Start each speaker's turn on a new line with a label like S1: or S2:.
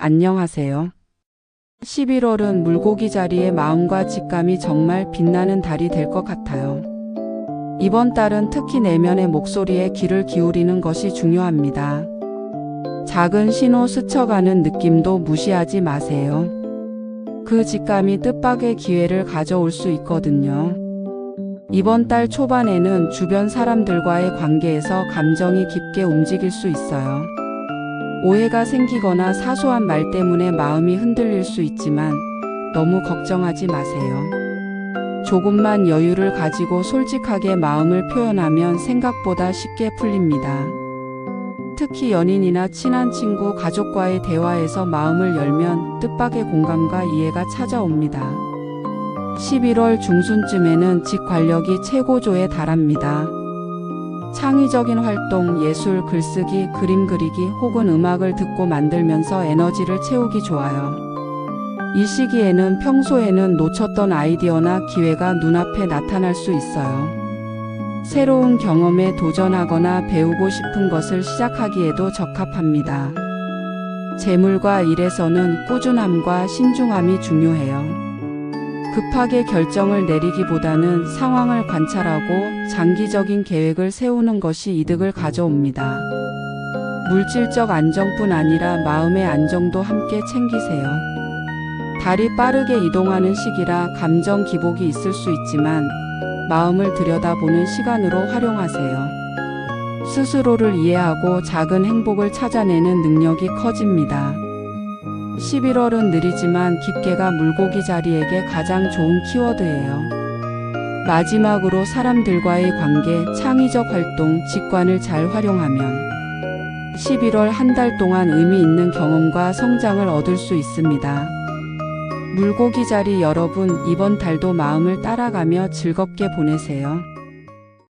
S1: 안녕하세요. 11월은 물고기 자리의 마음과 직감이 정말 빛나는 달이 될 것 같아요. 이번 달은 특히 내면의 목소리에 귀를 기울이는 것이 중요합니다. 작은 신호 스쳐가는 느낌도 무시하지 마세요. 그 직감이 뜻밖의 기회를 가져올 수 있거든요. 이번 달 초반에는 주변 사람들과의 관계에서 감정이 깊게 움직일 수 있어요. 오해가 생기거나 사소한 말 때문에 마음이 흔들릴 수 있지만 너무 걱정하지 마세요. 조금만 여유를 가지고 솔직하게 마음을 표현하면 생각보다 쉽게 풀립니다. 특히 연인이나 친한 친구, 가족과의 대화에서 마음을 열면 뜻밖의 공감과 이해가 찾아옵니다. 11월 중순쯤에는 직관력이 최고조에 달합니다. 창의적인 활동, 예술, 글쓰기, 그림 그리기 혹은 음악을 듣고 만들면서 에너지를 채우기 좋아요. 이 시기에는 평소에는 놓쳤던 아이디어나 기회가 눈앞에 나타날 수 있어요. 새로운 경험에 도전하거나 배우고 싶은 것을 시작하기에도 적합합니다. 재물과 일에서는 꾸준함과 신중함이 중요해요. 급하게 결정을 내리기보다는 상황을 관찰하고 장기적인 계획을 세우는 것이 이득을 가져옵니다. 물질적 안정뿐 아니라 마음의 안정도 함께 챙기세요. 달이 빠르게 이동하는 시기라 감정 기복이 있을 수 있지만 마음을 들여다보는 시간으로 활용하세요. 스스로를 이해하고 작은 행복을 찾아내는 능력이 커집니다. 11월은 느리지만 깊게가 물고기 자리에게 가장 좋은 키워드예요. 마지막으로 사람들과의 관계, 창의적 활동, 직관을 잘 활용하면 11월 한 달 동안 의미 있는 경험과 성장을 얻을 수 있습니다. 물고기 자리 여러분, 이번 달도 마음을 따라가며 즐겁게 보내세요.